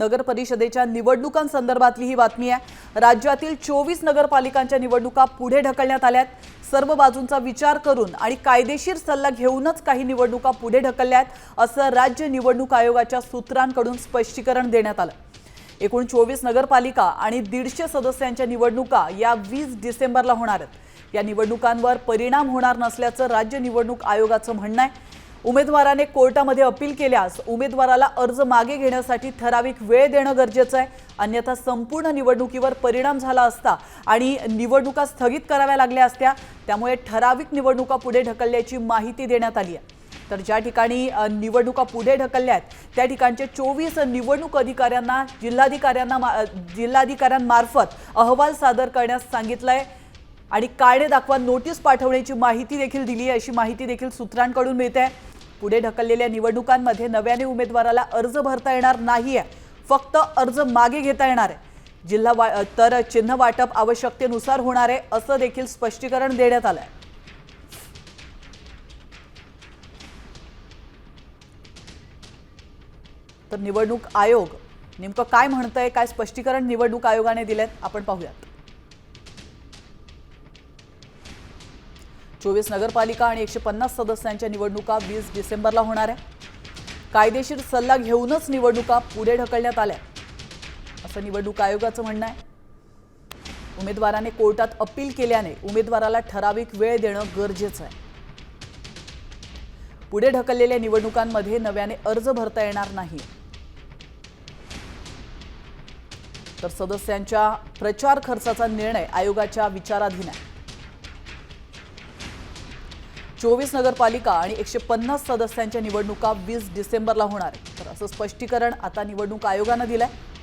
नगर परिषदेच्या निवडणुकांसंदर्भातली ही बातमी आहे. राज्यातील चोवीस नगरपालिकांच्या निवडणुका पुढे ढकलण्यात आल्यात. सर्व बाजूंचा विचार करून आणि कायदेशीर सल्ला घेऊनच काही निवडणुका पुढे ढकलल्या आहेत असं राज्य निवडणूक आयोगाच्या सूत्रांकडून स्पष्टीकरण देण्यात आलं. एकूण चोवीस नगरपालिका आणि दीडशे सदस्यांच्या निवडणुका या वीस डिसेंबरला होणार आहेत. या निवडणुकांवर परिणाम होणार नसल्याचं राज्य निवडणूक आयोगाचं म्हणणं आहे. उमेदवाराने कोर्टामध्ये अपील केल्यास उमेदवाराला अर्ज मागे घेण्यासाठी ठराविक वेळ देणं गरजेचं आहे. अन्यथा संपूर्ण निवडणुकीवर परिणाम झाला असता आणि निवडणुका स्थगित कराव्या लागल्या असत्या त्यामुळे ठराविक निवडणुका पुढे ढकलल्याची माहिती देण्यात आली आहे. तर ज्या ठिकाणी निवडणुका पुढे ढकलल्या आहेत त्या ठिकाणचे चोवीस निवडणूक अधिकाऱ्यांना जिल्हाधिकाऱ्यांना मा- जिल्हाधिकाऱ्यांमार्फत अहवाल सादर करण्यास सांगितलं आहे आणि काळे दाखवा नोटीस पाठवण्याची माहिती देखील दिली आहे. अशी माहिती देखील सूत्रांकडून मिळते पुढे ढकललेल्या निवडणुकांमध्ये नव्याने उमेदवाराला अर्ज भरता येणार नाही आहे. फक्त अर्ज मागे घेता येणार आहे. जिल्हा वा तर चिन्ह वाटप आवश्यकतेनुसार होणार आहे असं देखील स्पष्टीकरण देण्यात आलं आहे. तर निवडणूक आयोग नेमकं काय म्हणतंय काय स्पष्टीकरण निवडणूक आयोगाने दिलेत आपण पाहूयात. चोवीस नगरपालिका आणि एकशे पन्नास सदस्यांच्या निवडणुका वीस डिसेंबरला होणार आहे. कायदेशीर सल्ला घेऊनच निवडणुका पुढे ढकलण्यात आल्या. असं निवडणूक आयोगाचं म्हणणं आहे. उमेदवाराने कोर्टात अपील केल्याने उमेदवाराला ठराविक वेळ देणं गरजेचं आहे. पुढे ढकललेल्या निवडणुकांमध्ये नव्याने अर्ज भरता येणार नाही. तर सदस्यांच्या प्रचार खर्चाचा निर्णय आयोगाच्या विचाराधीन आहे. चोवीस नगरपालिका आणि एकशे पन्नास सदस्यांच्या निवडणुका वीस डिसेंबरला होणार तर असं स्पष्टीकरण आता निवडणूक आयोगानं दिलं आहे